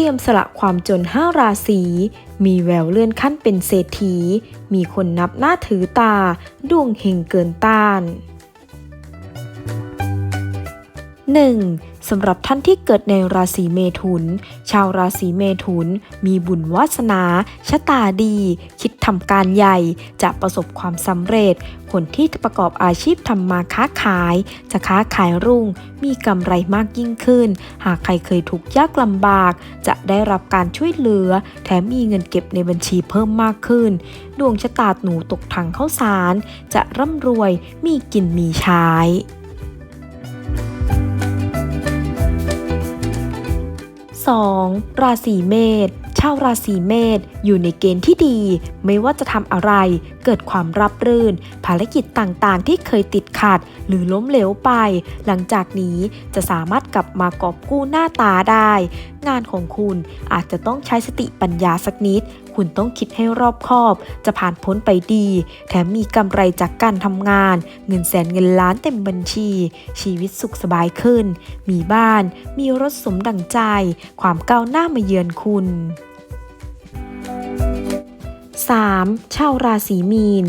ตรียมสละความจนห้าราศี มีแววเลื่อนขั้นเป็นเศรษฐี มีคนนับหน้าถือตา ดวงเฮงเกินต้าน 1. สำหรับท่านที่เกิดในราศีเมถุน ชาวราศีเมถุน มีบุญวาสนาชะตาดี คิดทำการใหญ่ จะประสบความสำเร็จ คนที่ประกอบอาชีพทำมาค้าขาย จะค้าขายรุ่ง มีกำไรมากยิ่งขึ้น หากใครเคยทุกข์ยากลำบาก จะได้รับการช่วยเหลือ แถมมีเงินเก็บในบัญชีเพิ่มมากขึ้น ดวงชะตาหนูตกถังเข้าสาร จะร่ำรวย มีกินมีใช้ 2. ราศีเมษชาวราศีเมษอยู่ในเกณฑ์ที่ดี ไม่ว่าจะทำอะไร เกิดความรับรื่น ภารกิจต่างๆ ที่เคยติดขัด หรือล้มเหลวไป หลังจากนี้จะสามารถกลับมากอบกู้หน้าตาได้ งานของคุณอาจจะต้องใช้สติปัญญาสักนิด คุณต้องคิดให้รอบคอบ จะผ่านพ้นไปดี แถมมีกำไรจากการทำงาน เงินแสนเงินล้านเต็มบัญชี ชีวิตสุขสบายขึ้น มีบ้าน มีรถสมดังใจ ความก้าวหน้ามาเยือนคุณ 3. ชาวราศีมีน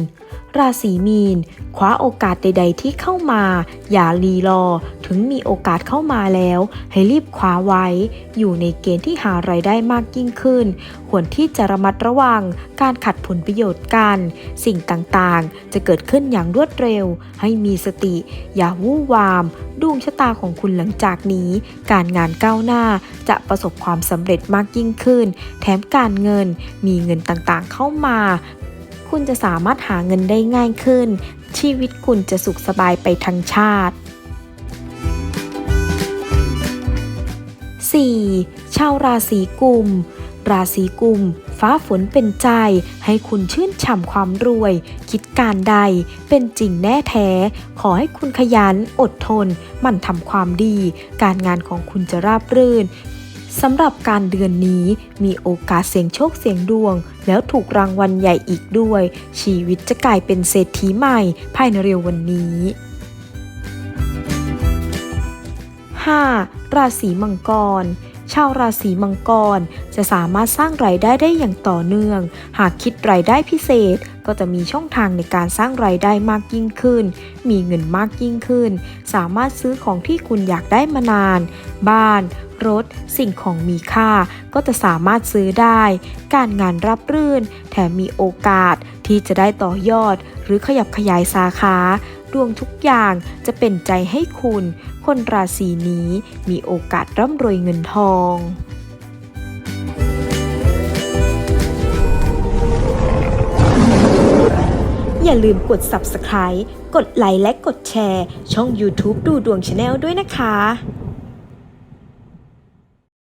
ราศีมีน คว้าโอกาสใด ๆ ที่เข้ามา อย่ารีรอ ถึงมีโอกาสเข้ามาแล้ว ให้รีบคว้าไว้ อยู่ในเกณฑ์ที่หารายได้มากยิ่งขึ้น ควรที่จะระมัดระวัง การขัดผลประโยชน์กัน สิ่งต่างๆ จะเกิดขึ้นอย่างรวดเร็ว ให้มีสติ อย่าวู่วามดวงชะตาของคุณหลังจากนี้ การงานก้าวหน้าจะประสบความสำเร็จมากยิ่งขึ้น แถมการเงินมีเงินต่างๆ เข้ามา คุณจะสามารถหาเงินได้ง่ายขึ้น ชีวิตคุณจะสุขสบายไปทั้งชาติ 4. ชาวราศีกุม ราศีกุม ฟ้าฝนเป็นใจ ให้คุณชื่นฉ่ำความรวย คิดการใด เป็นจริงแน่แท้ ขอให้คุณขยัน อดทน มั่นทำความดี การงานของคุณจะราบรื่นสำหรับการเดือนนี้มีโอกาสเสี่ยงโชคเสี่ยงดวง แล้วถูกรางวัลใหญ่อีกด้วย ชีวิตจะกลายเป็นเศรษฐีใหม่ ภายในเร็ววันนี้ 5. ราศีมังกร ชาวราศีมังกร จะสามารถสร้างรายได้ได้อย่างต่อเนื่อง หากคิดรายได้พิเศษก็จะมีช่องทางในการสร้างรายได้มากยิ่งขึ้น มีเงินมากยิ่งขึ้น สามารถซื้อของที่คุณอยากได้มานาน บ้าน รถ สิ่งของมีค่า ก็จะสามารถซื้อได้ การงานรับรื่น แถมมีโอกาสที่จะได้ต่อยอด หรือขยับขยายสาขา ดวงทุกอย่างจะเป็นใจให้คุณ คนราศีนี้มีโอกาสร่ำรวยเงินทองอย่าลืมกด subscribe กดไลค์และกดแชร์ ช่อง YouTube ดูดวงชาแนลด้วยนะคะ